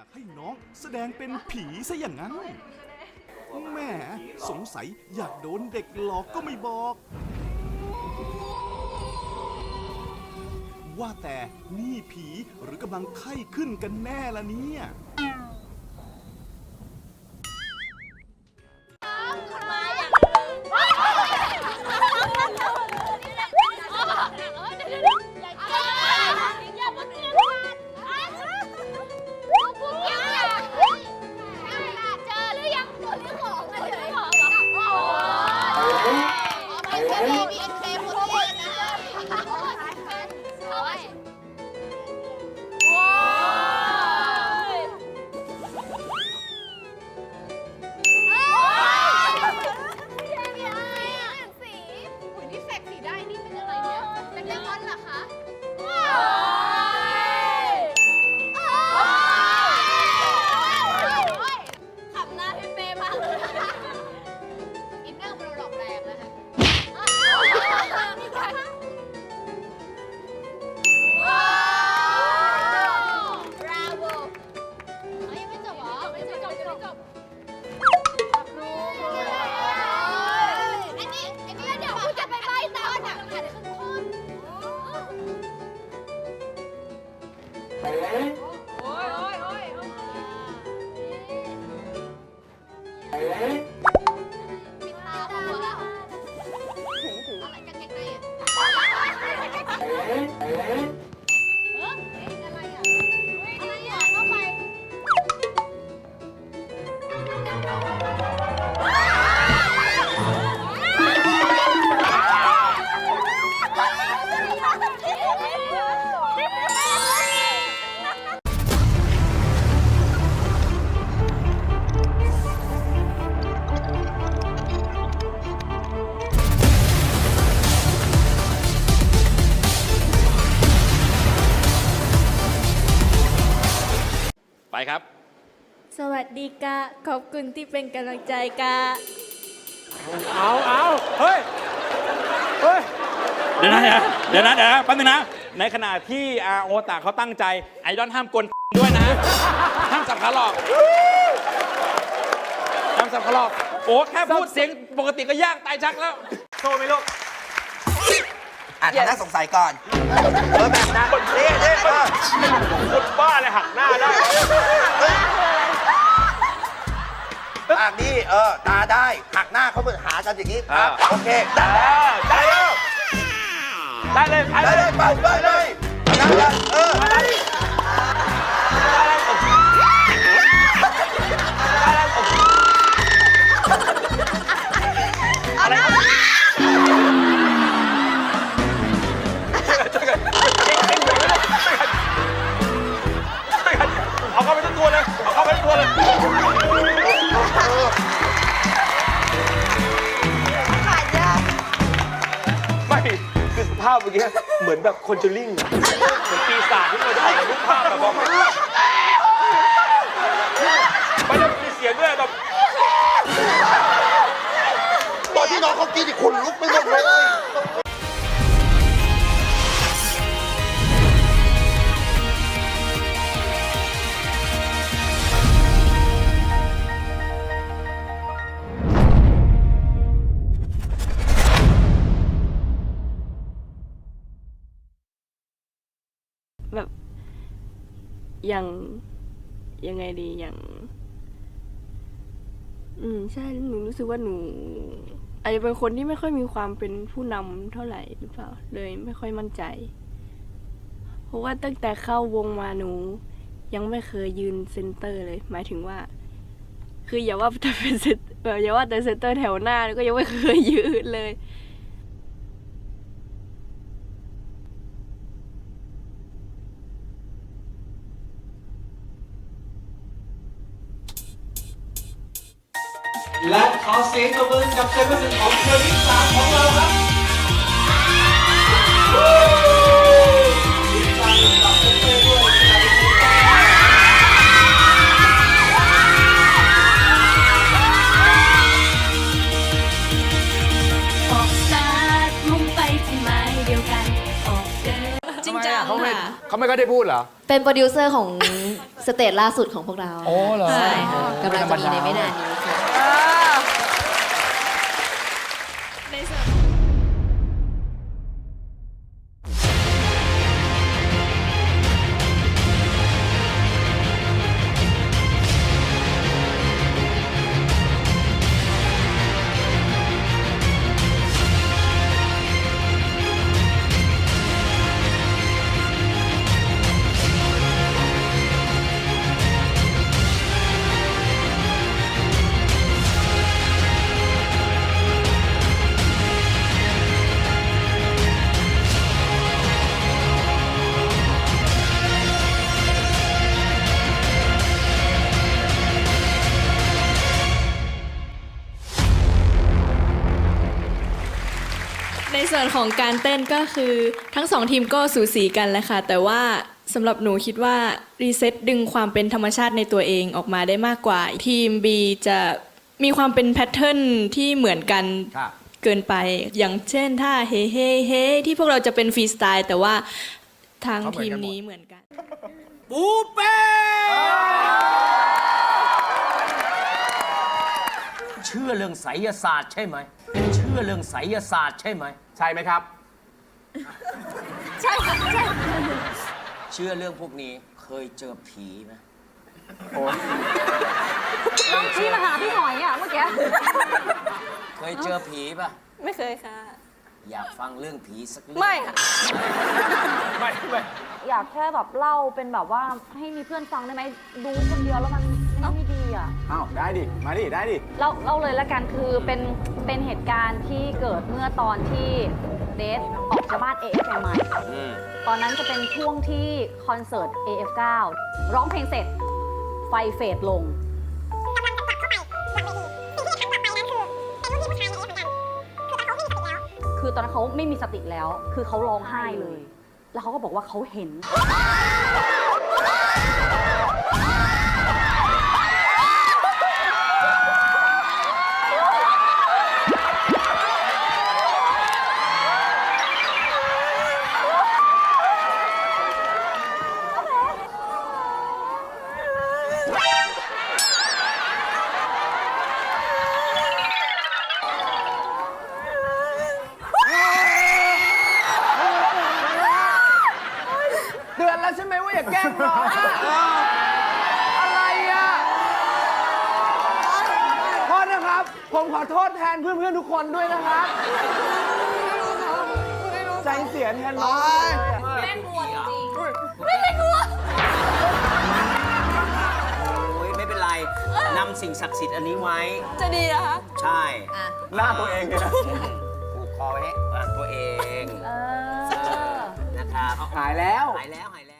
ากให้น้องแสดงเป็นผีซะอย่างนั้นแหม่สงสัยอยากโดนเด็กหลอกก็ไม่บอก ว่าแต่นี่ผีหรือกำลังไข้ขึ้นกันแน่ละเนี้ย ครับ สวัสดีกะขอบคุณที่เป็นกำลังใจกะเอาเอาเฮ้ย เฮ้ย เดี๋ยวนะเดี๋ยวนะเดี๋ยวนะแป๊บนึงนะ ในขณะที่อาโอตาเขาตั้งใจ ไอดอลห้ามกวนด้วยนะ ห้ามสับขาหลอก ห้ามสับขาหลอก โอ้แค่พูดเสียงปกติก็ยากตายชักแล้ว โชว์ไหมลูก อะทำหน้าสงสัยก่อนเออแบบนั้นนี่นี่เออคนบ้าเลยหักหน้าได้ปากนี่เออตาได้หักหน้าเขาเหมือนหากันอย่างนี้ครับอ่า โอเคได้ได้ได้ได้เลยไปได้เลเลยยไปไปเลยนั่นกันเออเอา อนแบบคนจะลิ่งเหมือนปีศาจที่เราถ่ายรูปภาพแบบว่าไม่ได้มีเสียงด้วยแบบตอนที่น้องเขากินอีกคนลุกไปหมดเลย แบบอย่างยังไงดีอย่าง อืมใช่หนูรู้สึกว่าหนูอาจจะเป็นคนที่ไม่ค่อยมีความเป็นผู้นำเท่าไหร่หรือเปล่า เลยไม่ค่อยมั่นใจ เพราะว่าตั้งแต่เข้าวงมาหนู ยังไม่เคยยืนเซนเตอร์เลย หมายถึงว่า คืออย่าว่าแต่เป็นเซนเอ่ออย่าว่าแต่เซนเตอร์แถวหน้าก็ยังไม่เคยยืนเลย และขอเสียงตบมือกับเซเว่นของเทอร์นิสามของเราครับออกสตาร์ทมุ่งไปที่หมายเดียวกันออกเดินจริงจังค่ะเขาไม่ก็ได้พูดเหรอ เป็นโปรดิวเซอร์ของ สเตจล่าสุดของพวกเราโอ้เหรอ ใช่ค่ะกำลังจะมีในไม่นานนี้ค่ะใน ส่วนของการเต้นก็คือทั้งสองทีมก็สูสีกันแหละค่ะ แต่ว่าสำหรับหนูคิดว่า รีเซ็ตดึงความเป็นธรรมชาติในตัวเองออกมาได้มากกว่า ทีม B จะมีความเป็นแพทเทิร์นที่เหมือนกันครับเกินไป อย่างเช่นท่าเฮ้เฮ้เฮ้ที่พวกเราจะเป็นฟรีสไตล์แต่ว่าทางทีมนี้เหมือนกัน ปูเป้เชื่อเรื่องไสยศาสตร์ใช่ไหม เชื่อเรื่องไสยศาสตร์ใช่ไหม ใช่ไหมครับเชื่อเรื่องพวกนี้เคยเจอผีไหมพี่มาหาพี่หอยอะเมื่อกี้ เคยเจอผีป่ะ ไม่เคยค่ะ อยากฟังเรื่องผีสักเรื่องไม่ค่ะ ไม่ไม่อยากแค่แบบเล่าเป็นแบบว่าให้มีเพื่อนฟังได้ไหมดูคนเดียวแล้วมัน ไม่ไม่ดีอะ อ้าวได้ดิ มาดิ ได้ดิ เล่าเล่าเลยละกันคือเป็นเป็นเหตุการณ์ที่เกิดเมื่อตอนที่เดทออกจากบ้าน AF ใหม่ๆตอนนั้นจะเป็นช่วงที่คอนเสิร์ต AF9 ร้องเพลงเสร็จ ไฟเฟดลง คือตอนนั้นเขาไม่มีสติแล้ว คือเขาร้องไห้เลย แล้วเขาก็บอกว่าเขาเห็น ผมขอโทษแทนเพื่อนๆทุกคนด้วยนะครับใจเสียแทนน้องเลยอะโอ้ยไม่เป็นไรนำสิ่งศักดิ์สิทธิ์อันนี้ไว้ จะดีนะคะใช่หน้าตัวเองเลยนะผูกคอไว้ให้อะตัวเองเออนะครับหายแล้ว หายแล้วหายแล้ว